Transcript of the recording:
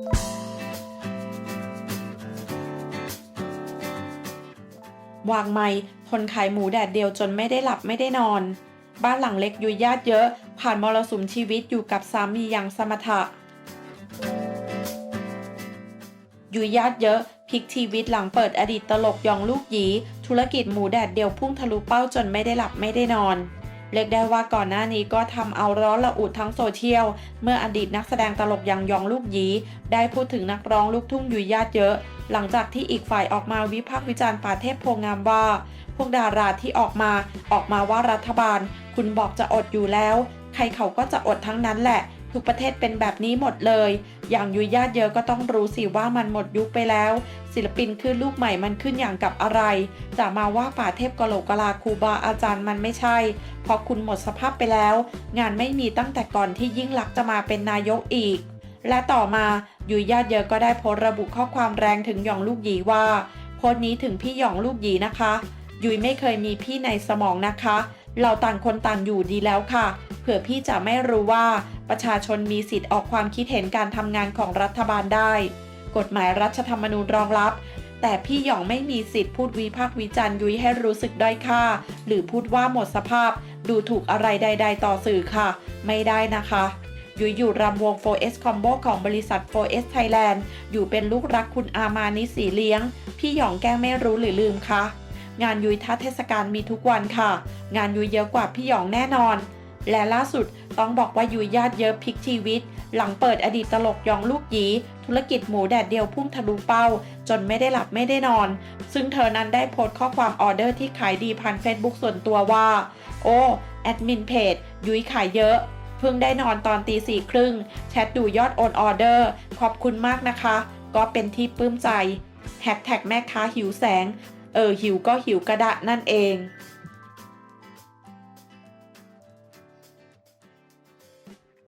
วางไม้คนขายหมูแดดเดียวจนไม่ได้หลับไม่ได้นอน บ้านหลังเล็กยู่ญาติเยอะ ผ่านมรสุมชีวิตอยู่กับสามีอย่างสมถะยู่ญาติเยอะพลิกชีวิตหลังเปิดอดีตตลกยองลูกหยี ธุรกิจหมูแดดเดียวพุ่งทะลุเป้าจนไม่ได้หลับไม่ได้นอน เรียกได้ว่าก่อนหน้านี้ก็ทำเอาร้อนระอุทั้งโซเชียล เมื่ออดีตนักแสดงตลกอย่างยองลูกหยี ได้พูดถึงนักร้องลูกทุ่งยู่ญาติเยอะ หลังจากที่อีกฝ่ายออกมาวิพากษ์วิจารณ์ป่าเทพโพงามว่า พวกดาราที่ออกมาออกมาว่ารัฐบาล คุณบอกจะอดอยู่แล้ว ใครเขาก็จะอดทั้งนั้นแหละ ทุกประเทศเป็นแบบนี้หมดเลย อย่างยุยญาติเยอะก็ต้องรู้สิว่ามันหมดยุคไปแล้ว ศิลปินขึ้นลูกใหม่มันขึ้นอย่างกับอะไร จะมาว่าป่าเทพกโหลกลาครูบาอาจารย์มันไม่ใช่ เพราะคุณหมดสภาพไปแล้ว งานไม่มีตั้งแต่ก่อนที่ยิ่งลักษณ์จะมาเป็นนายกอีก และต่อมายุยญาติเยอะก็ได้โพสระบุข้อความแรงถึงหยองลูกหยีว่าโพสต์นี้ถึงพี่หยองลูกหยีนะคะ ยุยไม่เคยมีพี่ในสมองนะคะ เราต่างคนต่างอยู่ดีแล้วค่ะ ผื่อพี่จะไม่รู้ว่าประชาชนมีสิทธิ์ออกความคิดเห็นการทำงานของรัฐบาลได้ กฎหมายรัฐธรรมนูญรองรับ แต่พี่หยองไม่มีสิทธิ์พูดวิพากษ์วิจารณ์ยุ้ยให้รู้สึกด้อยค่า หรือพูดว่าหมดสภาพ ดูถูกอะไรใด ๆ ต่อสื่อค่ะ ไม่ได้นะคะยุ้ยอยู่รำวง 4S Combo ของบริษัท 4S Thailand อยู่เป็นลูกรักคุณอามานิสีเลี้ยง พี่หยองแกล้งไม่รู้หรือลืมคะงานยุ้ยทัศเทศกาลมีทุกวันค่ะ งานยุ้ยเยอะกว่าพี่หยองแน่นอน และล่าสุดต้องบอกว่ายุยญาติเยอะพลิกชีวิต หลังเปิดอดีตตลกยองลูกหยี ธุรกิจหมูแดดเดียวพุ่งทะลุเป้า จนไม่ได้หลับไม่ได้นอน ซึ่งเธอนั้นได้โพสต์ข้อความออเดอร์ที่ขายดีผ่าน Facebook ส่วนตัวว่า โอ้แอดมินเพจยุยขายเยอะเพิ่งได้นอนตอนตีสี่ครึ่งแชทดูยอดโอนออเดอร์ ขอบคุณมากนะคะ ก็เป็นที่ปลื้มใจแฮชแท็กแม่ค้าหิวแสง เออหิวก็หิวกระดะนั่นเอง